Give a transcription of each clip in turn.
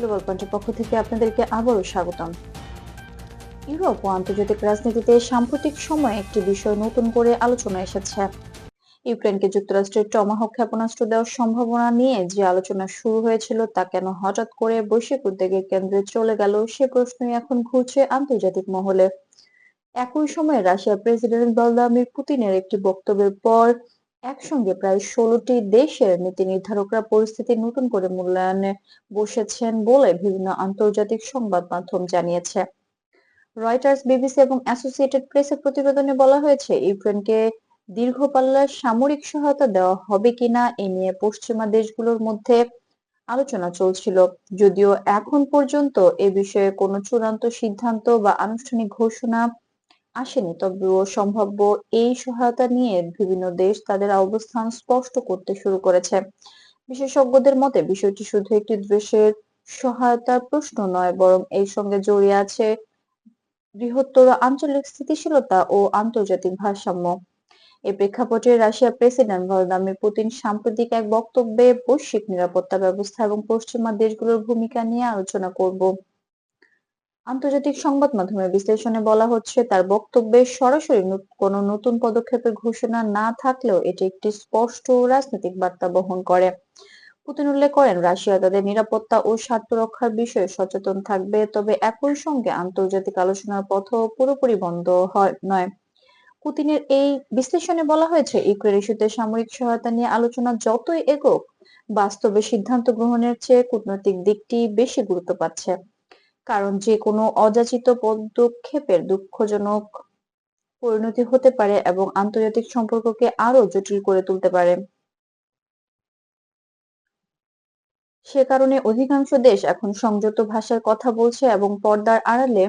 Global পয়েন্টের পক্ষ থেকে আপনাদেরকে আবারও স্বাগতম। ইউরোপ ও আন্তর্জাতিক রাজনীতিতে সাম্প্রতিক সময়ে একটি বিষয় নতুন করে আলোচনা এসেছে। ইউক্রেনকে যুক্তরাষ্ট্রের টমাহক ক্ষেপণাস্ত্র দেওয়ার সম্ভাবনা নিয়ে যে আলোচনা শুরু হয়েছিল তা কেন হঠাৎ করে বৈশ্বিক উদ্বেগের কেন্দ্রে চলে গেল, সে প্রশ্নই এখন ঘুরছে আন্তর্জাতিক মহলে। একই সময়ে রাশিয়ার প্রেসিডেন্ট ভ্লাদিমির পুতিনের একটি বক্তব্যের পর একসঙ্গে প্রায় ষোলোটি দেশের নীতি নির্ধারকরা পরিস্থিতি নতুন করে মূল্যায়নে বসেছেন বলে বিভিন্ন আন্তর্জাতিক সংবাদ মাধ্যম জানিয়েছে। রয়টার্স, বিবিসি এবং অ্যাসোসিয়েটেড প্রেসের প্রতিবেদনে বলা হয়েছে, ইউক্রেনকে দীর্ঘ পাল্লার সামরিক সহায়তা দেওয়া হবে কিনা এ নিয়ে পশ্চিমা দেশগুলোর মধ্যে আলোচনা চলছিল। যদিও এখন পর্যন্ত এ বিষয়ে কোনো চূড়ান্ত সিদ্ধান্ত বা আনুষ্ঠানিক ঘোষণা আসেনি। তবুও সম্ভাব্য এই সহায়তা নিয়ে বিভিন্ন দেশ তাদের অবস্থান স্পষ্ট করতে শুরু করেছে। বিশেষজ্ঞদের মতে, বিষয়টি শুধু একটি দেশের সহায়তার প্রশ্ন নয়, বরং এর সঙ্গে জড়িয়ে আছে বৃহত্তর আঞ্চলিক স্থিতিশীলতা ও আন্তর্জাতিক ভারসাম্য। এই প্রেক্ষাপটে রাশিয়ার প্রেসিডেন্ট ভ্লাদিমির পুতিন সাম্প্রতিক এক বক্তব্যে বৈশ্বিক নিরাপত্তা ব্যবস্থা এবং পশ্চিমা দেশগুলোর ভূমিকা নিয়ে আলোচনা করব। আন্তর্জাতিক সংবাদ মাধ্যমের বিশ্লেষণে বলা হচ্ছে, তার বক্তব্যে সরাসরি কোনো নতুন পদক্ষেপের ঘোষণা না থাকলেও এটি একটি স্পষ্ট রাজনৈতিক বার্তা বহন করে। পুতিন উল্লেখ করেন, রাশিয়া তাদের নিরাপত্তা ও স্বার্থ রক্ষার বিষয়ে সচেতন থাকবে, তবে একই সঙ্গে আন্তর্জাতিক আলোচনার পথও পুরোপুরি বন্ধ হয় নয়। পুতিনের এই বিশ্লেষণে বলা হয়েছে, ইউক্রেন ইস্যুতে সামরিক সহায়তা নিয়ে আলোচনা যতই এগোক, বাস্তবে সিদ্ধান্ত গ্রহণের চেয়ে কূটনৈতিক দিকটি বেশি গুরুত্ব পাচ্ছে। কারণ যে কোনো অযাচিত পদক্ষেপের দুঃখজনক পরিণতি হতে পারে এবং আন্তর্জাতিক সম্পর্ককে আরও জটিল করে তুলতে পারে। সে কারণে অধিকাংশ দেশ এখন সংযত ভাষায় কথা বলছে এবং পর্দার আড়ালে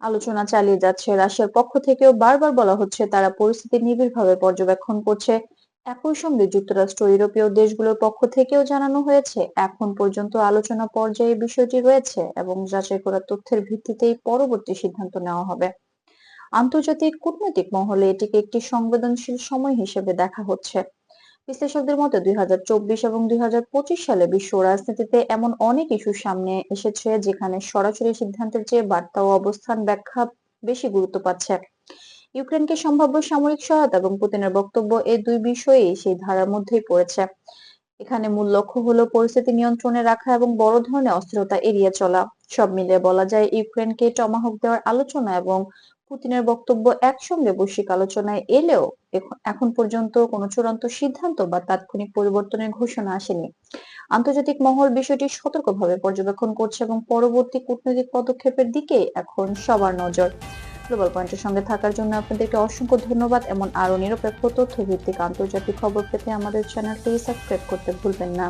আলোচনা চালিয়ে যাচ্ছে। রাশিয়ার পক্ষ থেকেও বারবার বলা হচ্ছে, তারা পরিস্থিতি নিবিড়ভাবে পর্যবেক্ষণ করছে। একই সঙ্গে যুক্তরাষ্ট্র, ইউরোপীয় দেশগুলোর পক্ষ থেকেও জানানো হয়েছে, এখন পর্যন্ত আলোচনা পর্যায়ে বিষয়টি রয়েছে এবং যাচাই করা তথ্যের ভিত্তিতেই পরবর্তী সিদ্ধান্ত নেওয়া হবে। আন্তর্জাতিক কূটনৈতিক মহলে এটিকে একটি সংবেদনশীল সময় হিসেবে দেখা হচ্ছে। বিশ্লেষকদের মতে, দুই হাজার চব্বিশ এবং দুই হাজার পঁচিশ সালে বিশ্ব রাজনীতিতে এমন অনেক ইস্যু সামনে এসেছে যেখানে সরাসরি সিদ্ধান্তের চেয়ে বার্তা ও অবস্থান ব্যাখ্যা বেশি গুরুত্ব পাচ্ছে। ইউক্রেনকে সম্ভাব্য সামরিক সহায়তা এবং পুতিনের বক্তব্য এই দুই বিষয়েই সেই ধারার মধ্যেই পড়েছে। এখানে মূল লক্ষ্য হলো পরিস্থিতি নিয়ন্ত্রণে রাখা এবং বড় ধরনের অস্থিরতা এড়িয়ে চলা। সব মিলিয়ে বলা যায় ইউক্রেনকে টমাহক দেওয়ার আলোচনা এবং পুতিনের বক্তব্য একসঙ্গে বৈশ্বিক আলোচনায় এলেও এখন পর্যন্ত কোনো চূড়ান্ত সিদ্ধান্ত বা তাৎক্ষণিক পরিবর্তনের ঘোষণা আসেনি। আন্তর্জাতিক মহল বিষয়টি সতর্কভাবে পর্যবেক্ষণ করছে এবং পরবর্তী কূটনৈতিক পদক্ষেপের দিকে এখন সবার নজর। গ্লোবাল পয়েন্টের সঙ্গে থাকার জন্য আপনাদেরকে অসংখ্য ধন্যবাদ এমন আরও নিরপেক্ষ তথ্য ভিত্তিক আন্তর্জাতিক খবর পেতে আমাদের চ্যানেলটি সাবস্ক্রাইব করতে ভুলবেন না।